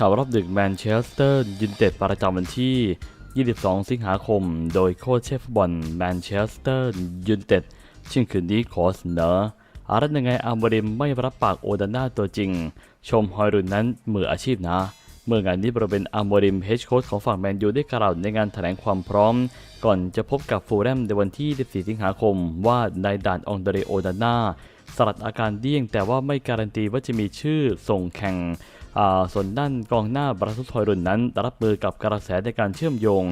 ข่าวรอบดึกแมนเชสเตอร์ยูไนเต็ดประจำวันที่ 22 สิงหาคม โดยโค้ชเชฟฟุตบอลแมนเชสเตอร์ยูไนเต็ดชิ่งคืนนี้ขอเสนออารัตยังไงอาร์มบริมไม่รับปากโอดาน่าตัวจริง ชมฮอยรุนนั้นมืออาชีพนะ เมื่องานนี้บริเวณอาร์มบริมเฮดโค้ชของฝั่งแมนยูได้กล่าวในงานแถลงความพร้อม ก่อนจะพบกับฟูลแลมในวันที่ 14 สิงหาคม ว่านายด่านองเดเรโอดาน่าสลัดอาการเดี้ยงแต่ว่าไม่การันตีว่าจะมีชื่อส่งแข่ง ส่วนด้านกองหน้าบราซุสทอยรุนนั้น รับมือกับกระแสในการเชื่อมโยง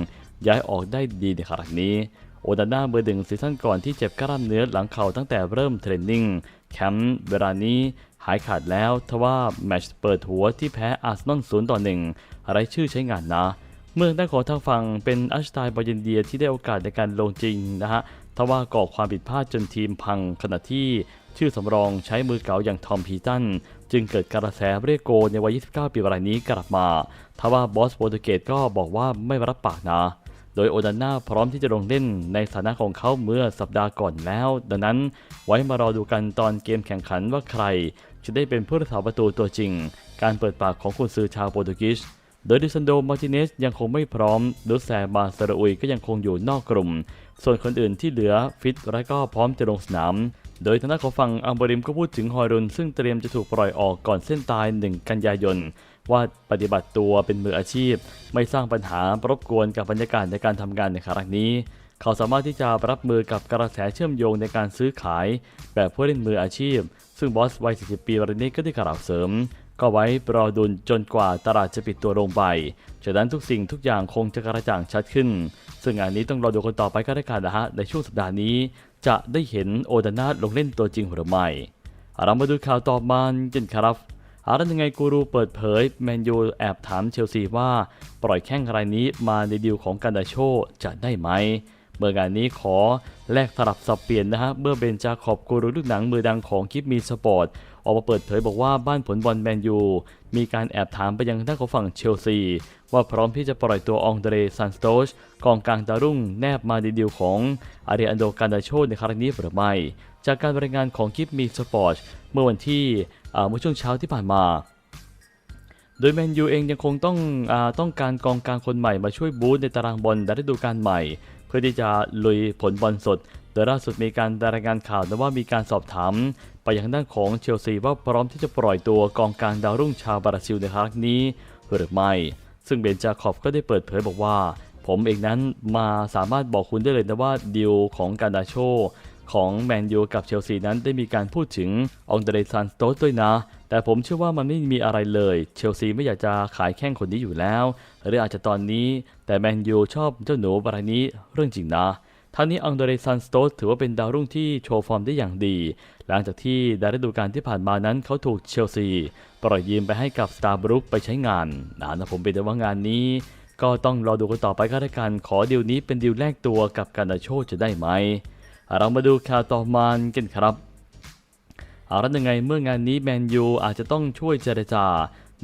ย้ายออกได้ดีในขณะนี้โอดาน่าเบอร์หนึ่งซีซั่นก่อนที่เจ็บกล้ามเนื้อหลังเข่าตั้งแต่เริ่มเทรนนิ่งแคมป์เวลานี้หายขาดแล้วทว่าแมตช์เปิดหัวที่แพ้อาร์เซนอล0ต่อ1ไรชื่อใช้งานนะ เมื่อด้านของทางฝั่งเป็นอัชตายบอยินเดียที่ได้โอกาสในการลงจริงนะฮะ ทว่าก่อความผิดพลาดจนทีมพังขณะที่ชื่อสำรองใช้มือเก่าอย่างทอมพีตัน จึงเกิดกระแสเรียกโกในวัย 29 ปีรายนี้กลับมา ทว่าบอสโปรตุเกสก็บอกว่าไม่รับปากนะ โดยโอดาน่าพร้อมที่จะลงเล่นในฐานะของเขาเมื่อสัปดาห์ก่อนแล้ว ดังนั้นไว้มารอดูกันตอนเกมแข่งขันว่าใคร จะได้เป็นผู้รักษาประตูตัวจริง การเปิดปากของคุณซือชาวโปรตุเกส โดยดิซันโด มาร์ติเนสยังคงไม่พร้อมดูแซมาซาราอุยก็ยังคงอยู่นอกกลุ่ม ส่วนคนอื่นที่เหลือฟิตและก็พร้อมจะลงสนาม โดยทางด้านของฝั่งอัมบริมก็พูดถึงฮอยรุน ซึ่งเตรียมจะถูกปล่อยออกก่อนเส้นตาย 1 กันยายน ว่าปฏิบัติตัวเป็นมืออาชีพ ไม่สร้างปัญหารบกวนกับบรรยากาศในการทำงานในครั้งนี้ เขาสามารถที่จะรับมือกับกระแสเชื่อมโยงในการซื้อขาย แบบผู้เล่นมืออาชีพ ซึ่งบอสวัย40ปีรายนี้ก็ได้กล่าวเสริม ก็ไว้รอดุลจนกว่าตลาดจะปิดตัวลงไปจากนั้นทุกสิ่งทุกอย่างคงจะกระจ่างชัดขึ้น ซึ่งงานนี้ต้องรอดูกันต่อไปก็ได้กันนะฮะ ในช่วงสัปดาห์นี้ จะได้เห็นโอดานาลงเล่นตัวจริงหรือไม่เรามาดูข่าวต่อมากันครับอารันยังไงกูรูเปิดเผยแมนยูแอบถามเชลซีว่า ปล่อยแข้งรายนี้มาในดีลของกันดาโชจะได้ไหม เมื่องานนี้ขอแลกสลับสับเปลี่ยนนะฮะ เมื่อเบนจาขอบกูรูลูกหนังมือดังของคลิปมีสปอร์ตออกมาเปิดเผยบอกว่าบ้านผลบอลแมนยูมีการแอบถามไปยังทางด้านของฝั่งเชลซี ว่าพร้อมที่จะปล่อยตัวองเดรซันสโตชกองกลางดาวรุ่งแนบมาในดีลของอาริอันโดการดาโชในครั้งนี้หรือไม่ จากการรายงานของคลิปมีสปอร์ตเมื่อวันที่เมื่อช่วงเช้าที่ผ่านมาโดยแมนยูเองยังคงต้องอต้องการกองกลางคนใหม่มาช่วยบูสต์ในตารางบอลในฤดูกาลใหม่ พื่อที่จะลุยผลบอลสด โดยล่าสุดมีการรายงานข่าวนะว่ามีการสอบถาม ไปยังด้านของเชลซีว่าพร้อมที่จะปล่อยตัวกองกลางดาวรุ่งชาวบราซิลในครั้งนี้หรือไม่ ซึ่งเบนจาคอบก็ได้เปิดเผยบอกว่า ผมเองนั้นมาสามารถบอกคุณได้เลยนะว่าดีลของการดาโช ของแมนยูกับเชลซีนั้นได้มีการพูดถึงองเดรซันสโตสด้วยนะ แต่ผมเชื่อว่ามันไม่มีอะไรเลย เชลซีไม่อยากจะขายแข้งคนนี้อยู่แล้ว หรืออาจจะตอนนี้ แต่แมนยูชอบเจ้าหนูรายนี้เรื่องจริงนะทั้งนี้องเดรซันสโตสถือว่าเป็นดาวรุ่งที่โชว์ฟอร์มได้อย่างดี หลังจากที่ในฤดูกาลที่ผ่านมานั้นเขาถูกเชลซี ปล่อยยืมไปให้กับสตาร์บรุกไปใช้งานนะนะผมเป็นแต่ว่างานนี้ ก็ต้องรอดูกันต่อไปก็แล้วกันขอดีลนี้เป็นดีลแรกตัวกับการดาโชจะได้ไหม เรามาดูข่าวต่อมากันครับเอาละยังไงเมื่องานนี้แมนยูอาจจะต้องช่วยเจรจา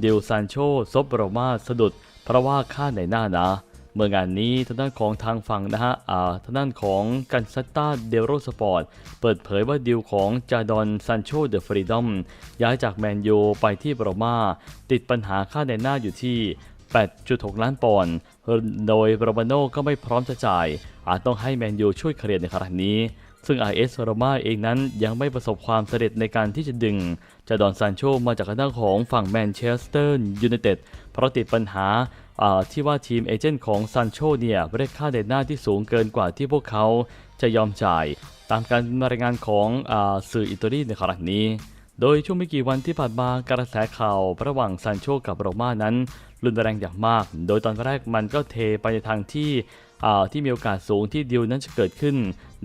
เดลซานโชซบโรมาสะดุด เพราะว่าค่าในหน้านะ เมื่องานนี้ทางด้านของทางฝั่งนะฮะอ่าทางด้านของกันซัตตาเดลโรสปอร์ตเปิดเผยว่าดีลของจาดอนซานโชเดอะฟรีดอมย้ายจากแมนยูไปที่โรมาติดปัญหาค่าในหน้าอยู่ที่ 8.6 ล้านปอนด์ โดยโรมาโน่ก็ไม่พร้อมจะจ่าย อาจต้องให้แมนยูช่วยเคลียร์ในครั้งนี้ ซึ่ง RS โรม่าเองนั้นยังไม่ประสบความสำเร็จในการที่จะดึงจาดอนซานโชมาจากทางด้าของฝั่งแมนเชสเตอร์ยูไนเต็ดเพราะติดปัญหาที่ว่าทีมเอเจนต์ของซานโชเนี่ยเรียกค่าเดนหน้าที่สูงเกินกว่าที่พวกเขาจะยอมจ่าย ตามการรายงานของอสื่ออิตาลีในครั้งนี้ โดยช่วงไม่กี่วันที่ผ่านมากระแสข่าวระหว่างซานโชกับโรม่านั้น รุนแรงอย่างมาก โดยตอนแรกมันก็เทไปในทางที่ที่มีโอกาสสูงที่ดิวนั้นจะเกิดขึ้น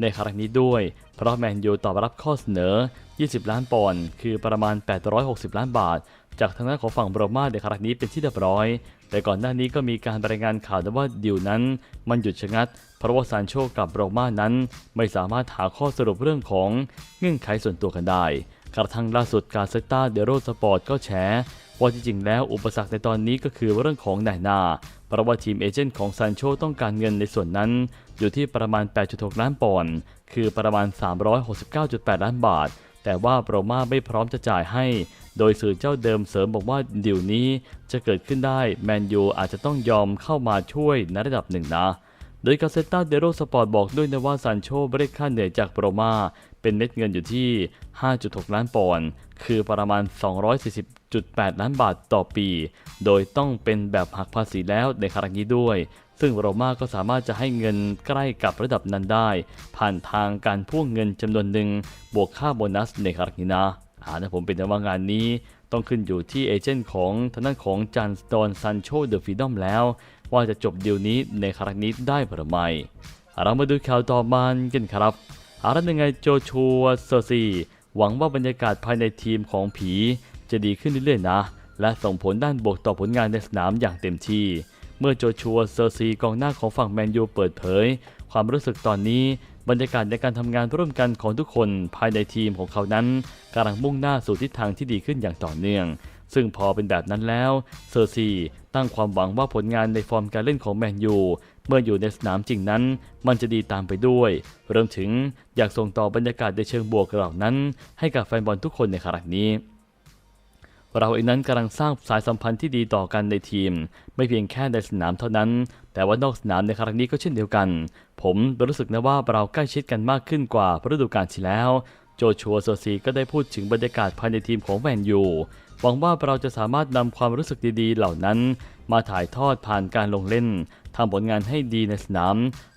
ในครั้งนี้ด้วย เพราะแมนยูตอบรับข้อเสนอ 20 ล้านปอนด์คือประมาณ 860 ล้านบาท จากทางด้านของฝั่งโรม่าในครั้งนี้เป็นที่เรียบร้อย แต่ก่อนหน้านี้ก็มีการรายงานข่าวว่าดิวนั้น มันหยุดชะงัด เพราะว่าซานโชกับโรม่านั้น ไม่สามารถหาข้อสรุปเรื่องของเงื่อนไขส่วนตัวกันได้ กระทั่งล่าสุดการเซตตาเดโรสปอร์ตก็แฉว่าจริงๆ แล้วอุปสรรคในตอนนี้ก็คือเรื่องของนายนาเพราะว่าทีมเอเจนต์ของซานโชต้องการเงินในส่วนนั้น อยู่ที่ประมาณ 8.6 ล้านปอนด์คือประมาณ 369.8 ล้านบาท แต่ว่าโรม่าไม่พร้อมจะจ่ายให้ โดยสื่อเจ้าเดิมเสริมบอกว่าดิวนี้จะเกิดขึ้นได้แมนยูอาจจะต้องยอมเข้ามาช่วยในระดับหนึ่งนะ โดยกาเซต้าเดโรสปอร์ตบอกด้วยนะว่าซานโชไม่ได้ค่าเหนื่อยจากโรมา เป็นเม็ดเงินอยู่ที่ 5.6 ล้านปอนด์คือประมาณ 240.8 ล้านบาทต่อปี โดยต้องเป็นแบบหักภาษีแล้วในครั้งนี้ด้วย ซึ่งโรม่าก็สามารถจะให้เงินใกล้กับระดับนั้นได้ ผ่านทางการพ่วงเงินจำนวนหนึ่งบวกค่าโบนัสในครั้งนี้นะอ่านะผมเป็นว่างานนี้ต้องขึ้นอยู่ที่เอเจนต์ของทางด้านของจันสโตนซันโชเดอะฟีดอมแล้ว ว่าจะจบเดีลนี้ในครั้งนี้ได้หรือไม่เรามาดูข่าวต่อมากันครับ อารันยังไงโจชัวเซอร์ซี หวังว่าบรรยากาศภายในทีมของผีจะดีขึ้นเรื่อยๆนะ และส่งผลด้านบวกต่อผลงานในสนามอย่างเต็มที่ เมื่อโจชัวเซอร์ซีกองหน้าของฝั่งแมนยูเปิดเผย ความรู้สึกตอนนี้บรรยากาศในการทำงานร่วมกันของทุกคนภายในทีมของเขานั้นกำลังมุ่งหน้าสู่ทิศทางที่ดีขึ้นอย่างต่อเนื่อง ซึ่งพอเป็นแบบนั้นแล้วเซอร์ซีตั้งความหวังว่าผลงานในฟอร์มการเล่นของแมนยูเมื่ออยู่ในสนามจริงนั้น มันจะดีตามไปด้วยรวมถึงอยากส่งต่อบรรยากาศในเชิงบวกเหล่านั้น ให้กับแฟนบอลทุกคนในครั้งนี้เราเองนั้นกำลังสร้างสายสัมพันธ์ที่ดีต่อกันในทีม ไม่เพียงแค่ในสนามเท่านั้น แต่ว่านอกสนามในครั้งนี้ก็เช่นเดียวกัน ผมรู้สึกนะว่าเราใกล้ชิดกันมากขึ้นกว่าฤดูกาลที่แล้ว โจชัวโซซีก็ได้พูดถึงบรรยากาศภายในทีมของแมนยูหวังว่าเราจะสามารถนำความรู้สึกดีๆ เหล่านั้น มาถ่ายทอดผ่านการลงเล่นทำผลงานให้ดีในสนาม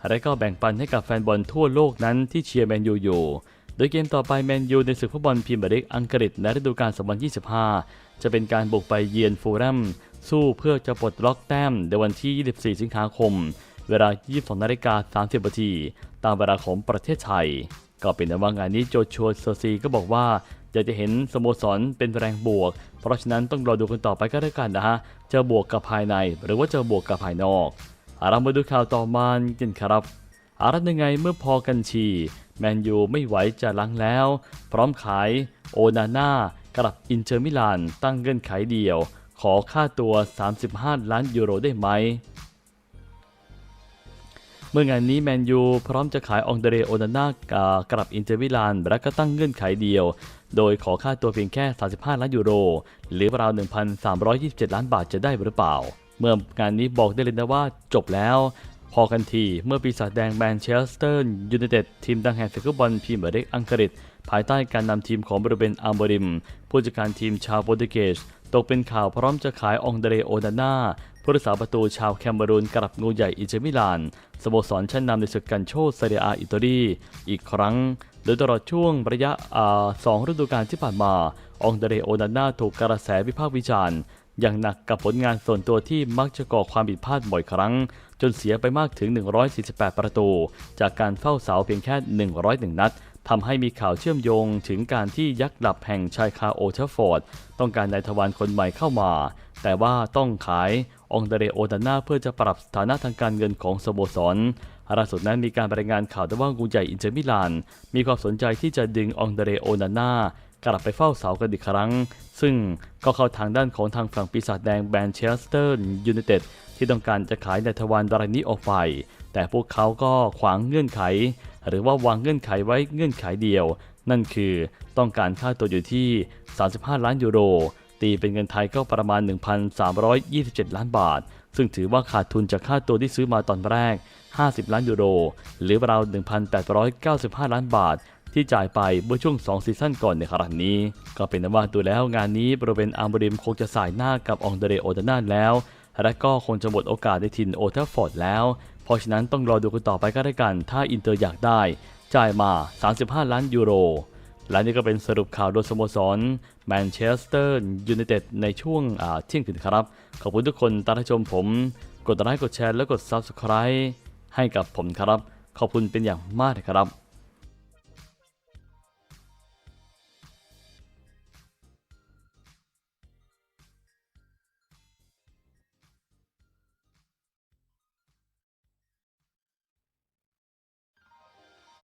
และก็แบ่งปันให้กับแฟนบอลทั่วโลกนั้นที่เชียร์แมนยูอยู่ โดยเกมต่อไปแมนยูในศึกฟุตบอลพรีเมียร์ลีกอังกฤษในฤดูกาล 2025 จะเป็นการบุกไปเยือนฟูลแลมสู้เพื่อจะปลดล็อกแต้มในวันที่ 24 สิงหาคม เวลา 22นาฬิกา30นาทีตามเวลาของประเทศไทย ก็เป็นว่างานนี้โจชัวเซอร์ซีก็บอกว่าอยากจะเห็นสโมสรเป็นแรงบวก เพราะฉะนั้นต้องรอดูกันต่อไปก็ได้กันนะฮะจะบวกกับภายในหรือว่าจะบวกกับภายนอกอาเรามาดูข่าวต่อมากันครับอารัตยังไงเมื่อพอกันชีแมนยูไม่ไหวจะลังแล้ว พร้อมขายโอนาน่ากลับอินเตอร์มิลานตั้งเงื่อนไขเดียว ขอค่าตัว 35 ล้านยูโรได้ไหม เมื่องานนี้แมนยูพร้อมจะขายองเดเรโอนาน่ากลับอินเตอร์มิลานและก็ตั้งเงื่อนไขเดียว โดยขอค่าตัวเพียงแค่ 35 ล้านยูโร หรือราว 1,327 ล้านบาทจะได้หรือเปล่า เมื่องานนี้บอกได้เลยนะว่าจบแล้ว พอกันทีเมื่อปีศาจแดงแมนเชสเตอร์ยูไนเต็ดทีมดังแห่งฟุตบอลพรีเมียร์ลีกอังกฤษภายใต้การนำทีมของบริเบนอัมบริม ผู้จัดการทีมชาวโปรตุเกสตกเป็นข่าวพร้อมจะขายองเดเรโอนาน่า ผู้รักษาประตูชาวแคมเบรูนกับงูใหญ่อิเตอร์มิลาน สโมสรชั้นนำในศึกกันโชเซเรียอิตาลีอีกครั้ง โดยตลอดช่วงระยะสองฤดูกาลที่ผ่านมา องเดเรโอนาน่าถูกกระแสวิพากษ์วิจารณ์อย่างหนักกับผลงานส่วนตัวที่มักจะก่อความผิดพลาดบ่อยครั้ง จนเสียไปมากถึง 148 ประตู จากการเฝ้าเสาเพียงแค่ 101 นัดทำให้มีข่าวเชื่อมโยงถึงการที่ยักษ์หลับแห่งชายคาโอเทอร์ฟอร์ด ต้องการนายทวารคนใหม่เข้ามา แต่ว่าต้องขาย องเดเรโอดาน่าเพื่อจะปรับสถานะทางการเงินของสโมสรล่าสุดนั้นมีการรายงานข่าวว่างูใหญ่อินเตอร์มิลาน มีความสนใจที่จะดึงองเดเรโอดาน่ากลับไปเฝ้าเสากันอีกครั้ง ซึ่งก็เข้าทางด้านของทางฝั่งปีศาจแดงแบนเชสเตอร์ยูไนเต็ดที่ต้องการจะขายนายทวารรานี้ออกไป แต่พวกเขาก็ขวางเงื่อนไข หรือว่าวางเงื่อนไขไว้เงื่อนไขเดียว นั่นคือต้องการค่าตัวอยู่ที่ 35 ล้านยูโร ตีเป็นเงินไทยก็ประมาณ 1,327 ล้านบาท ซึ่งถือว่าขาดทุนจากค่าตัวที่ซื้อมาตอนแรก 50 ล้านยูโร หรือราว 1,895 ล้านบาท ที่จ่ายไปเมื่อช่วง 2 ซีซั่นก่อนในครั้งนี้ ก็เป็นว่าดูแล้วงานนี้บริเวณอาร์มบริมคงจะสายหน้ากับองเดเรโอดาน่าแล้ว และก็คงจะหมดโอกาสในทินโอเทอร์ฟอร์ดแล้ว เพราะฉะนั้นต้องรอดูกันต่อไปก็ได้กัน ถ้าอินเตอร์อยากได้ จ่ายมา 35 ล้านยูโร และนี่ก็เป็นสรุปข่าวโดยสโมสรแมนเชสเตอร์ยูไนเต็ดในช่วงเที่ยงคืนครับ ขอบคุณทุกคนตามชมผม กดไลค์กดแชร์และกด Subscribe ให้กับผมครับ ขอบคุณเป็นอย่างมากครับ